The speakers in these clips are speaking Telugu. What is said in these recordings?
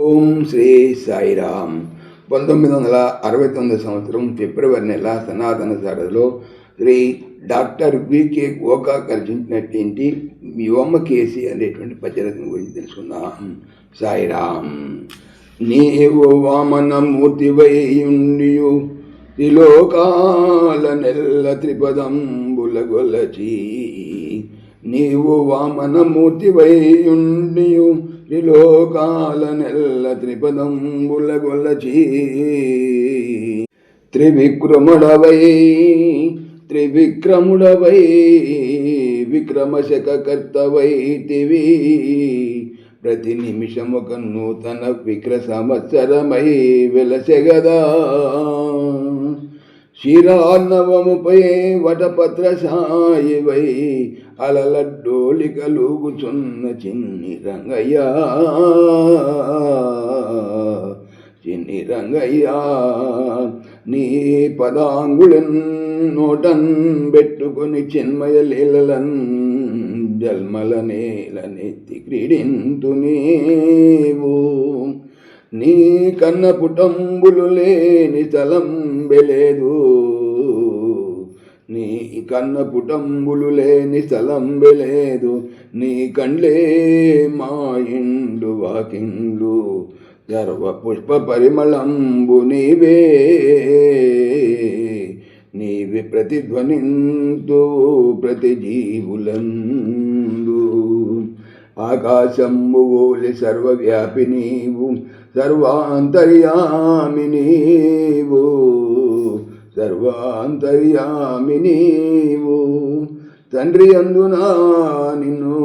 ఓం శ్రీ సాయిరామ్. పంతొమ్మిది వందల అరవై తొమ్మిది సంవత్సరం ఫిబ్రవరి నెల సనాతన సారథిలో శ్రీ డాక్టర్ వికే ఓకా రచించినటువంటి వ్యోమకేసి అనేటువంటి పద్యరత్న గురించి తెలుసుకుందాం. సాయిరామ్. నీవు వామనమూర్తివైయుండియు త్రిలోకాల నెల్ల త్రిపదంబుల గొలచి. నీవు వామనమూర్తివైయుండియు త్రిలోకాల నెల్ల త్రిపదంబుల గొలచి త్రివిక్రముడవై త్రివిక్రముడవై విక్రమశక కర్తవైతివి ప్రతి నిమిషం ఒక నూతన విక్ర సంవత్సరమై వెలసెగదా. క్షీరాన్నవముపై వటపత్ర సాయివై అలలడ్డోలికలుగుచున్న చిన్ని రంగయ్య చిన్ని రంగయ్య నీ పదాంగుళన్ నోటన్ పెట్టుకుని చిన్మయ లీలలన్ జల్మల నేలనెత్తి క్రీడింతు నీవు నీ కన్న పుటంబులు లేని తలంబెలేదు బెలేదు నీ కన్న పుటంబులు లేని తలంబెలేదు బెలేదు నీ కండ్లే మా ఇండు వాకిండ్లు. గర్వ పుష్ప పరిమళంబు నీవే. నీవి ప్రతిధ్వనింతు ప్రతి జీవులం ఆకాశంబు ఓలి సర్వవ్యాపి నీవు సర్వాంతర్యామి నీవు సర్వాంతర్యామి నీవు. తండ్రి అందునా నిన్ను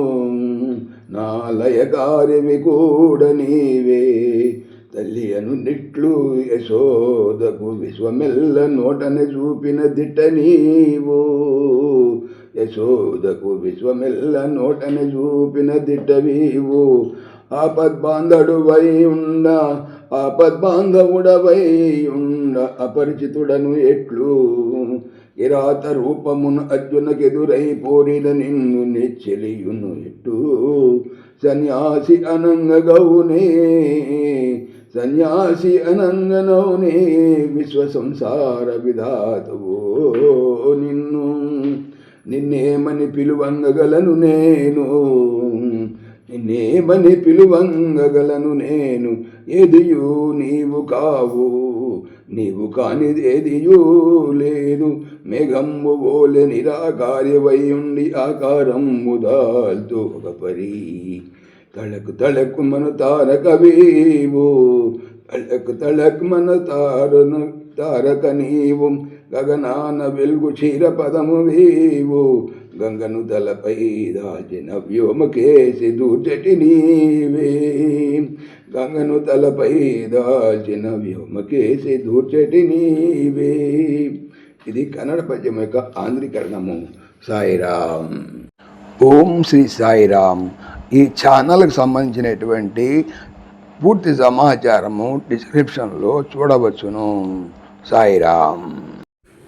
నా లయకార్యవి కూడా నీవే. తల్లి అను నిట్లు యశోదకు విశ్వమెల్ల నోటని చూపిన దిట్ట నీవు. యశోదకు విశ్వమెల్ల నోటని చూపిన దిట్టవీవు. ఆపద్బాంధుడవై ఉండ ఆపద్బాంధవుడవై ఉండ అపరిచితుడను ఎట్లు? కిరాత రూపమును అర్జునకెదురై పోరిన నిన్ను నిచ్చెలియును ఎట్టు? సన్యాసి అనంగగౌనే సన్యాసి అనంగనౌనే విశ్వ సంసార విధాతవో నిన్ను. నిన్నేమని పిలువంగగలను నేను. నిన్నేమని పిలువంగగలను నేను. ఎదియు నీవు కావు. నీవు కానిదేదియూ లేదు. మేఘంబు ఓలె నిరాకార్యవై ఉండి ఆకారంబు దాల్తో ఒక పరి. తళకు తళకు మన తారకవీవు తళకు తళకు మన తారను తారక నీవు గగనాన వెలుగు క్షీర పదము వీవు. గంగను తలపై దాచిన వ్యోమకేసి దూచటి నీవే. గంగను తలపై దాచిన వ్యోమకేసి దూచటి నీవే. ఇది కన్నడ పద్యం యొక్క ఆంధ్రీకరణము. సాయిరామ్. ఓం శ్రీ సాయిరామ్. ఈ ఛానల్కి సంబంధించినటువంటి పూర్తి సమాచారము డిస్క్రిప్షన్లో చూడవచ్చును. సాయిరామ్